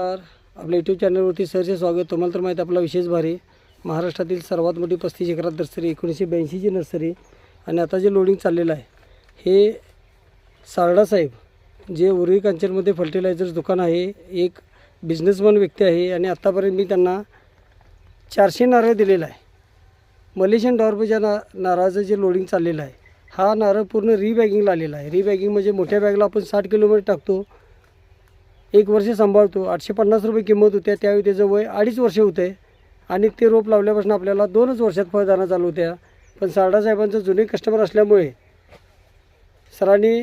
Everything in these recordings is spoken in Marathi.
नमस्कार. आपल्या यूट्यूब चॅनलवरती सरचे स्वागत. तुम्हाला तर माहिती आपला विशेष भारी. महाराष्ट्रातील सर्वात मोठी पस्तीस एकरात नर्सरी एकोणीसशे ब्याऐंशीची नर्सरी आणि आता जे लोडिंग चाललेलं आहे हे सारडा साहेब जे उर्वी कांचनमध्ये फर्टिलायझर्स दुकान आहे एक बिझनेसमॅन व्यक्ती आहे आणि आत्तापर्यंत मी त्यांना चारशे नारळ दिलेला आहे. मलेशियन डॉर्बच्या ना नारळाचं जे लोडिंग चाललेलं आहे हा नारळ पूर्ण रीबॅगिंगला आलेला आहे. रिबॅगिंग म्हणजे मोठ्या बॅगला आपण साठ किलोमीटर टाकतो एक वर्ष सांभाळतो. आठशे पन्नास रुपये किंमत होत्या. त्यावेळी त्याचं वय अडीच वर्ष होते. आणि ते रोप लावल्यापासून आपल्याला दोनच वर्षात फळदाना चालू होत्या. पण सारडासाहेबांचं जुने कस्टमर असल्यामुळे सरांनी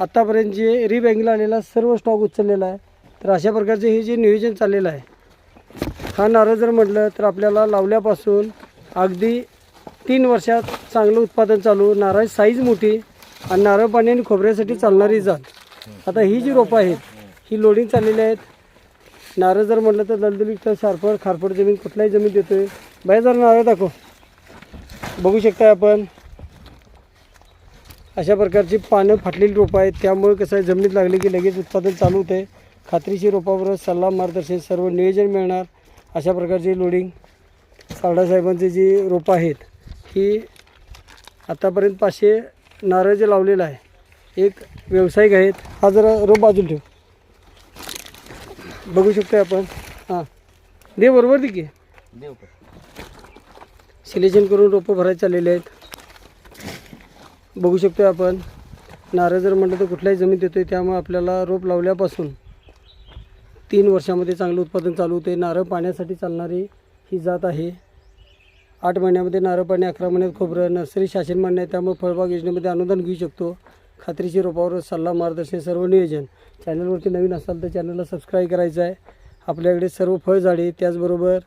आत्तापर्यंत जे रीबँकिंगला आलेला सर्व स्टॉक उचललेला आहे. तर अशा प्रकारचे हे जे नियोजन चाललेलं आहे हा नारळ जर म्हटलं तर आपल्याला लावल्यापासून अगदी तीन वर्षात चांगलं उत्पादन चालू. नारळ साईज मोठी आणि नारळ पाणी आणि खोबऱ्यासाठी चालणारी जात. आता ही जी रोपं आहेत ही लोडिंग चाललेली आहेत. नारळ जर म्हटलं तर दलदली तर सारपड खारपड जमीन कुठलाही जमीन देतोय. बाहेर जर नारळ दाखव. बघू शकताय आपण. अशा प्रकारची पानं फाटलेली रोपं आहेत. त्यामुळे कसं आहे जमिनीत लागले की लगेच उत्पादन चालू होते खात्रीशी रोपावर सल्ला मार्गदर्शन सर्व नियोजन मिळणार. अशा प्रकारची लोडिंग साडासाहेबांची जी रोपं आहेत ही आतापर्यंत पाचशे नारळ जे लावलेलं आहे एक व्यावसायिक आहेत. हा जरा रोप बाजूला ठेव. बघू शकतो आपण. हां. दे बरोबर दे की. देऊ का सिलेक्शन करून रोपं भरायला चाललेले आहेत. बघू शकतो आपण. नारळ जर म्हटलं तर कुठल्याही जमीन देतो आहे त्यामुळे आपल्याला रोप लावल्यापासून तीन वर्षामध्ये चांगलं उत्पादन चालू होते नारळ पाण्यासाठी चालणारी ही जात आहे. आठ महिन्यामध्ये नारळ पाणी अकरा महिन्यात खोबरं नर्सरी शासन मान्य आहे त्यामुळे फळबाग योजनेमध्ये अनुदान घेऊ शकतो. खात्रीशीर रोपावर सल्ला मार्गदर्शन सर्व नियोजन. चॅनलवरती नवीन असाल तर चॅनलला सबस्क्राईब करायचं आहे. आपल्याकडे सर्व फळझाडे त्याचबरोबर